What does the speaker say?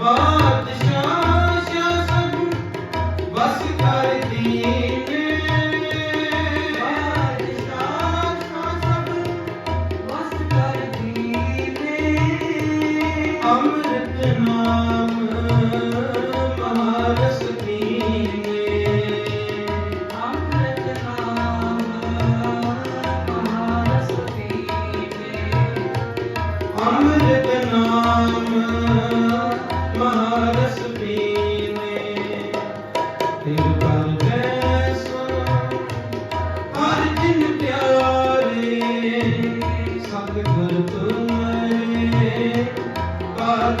ਬਾਦਸ਼ਾਹ ਸ਼ਾਸਨ ਵਸ ਕਰਦੀ ਗੁਰ ਤੁਮਰੇ ਪਾਤ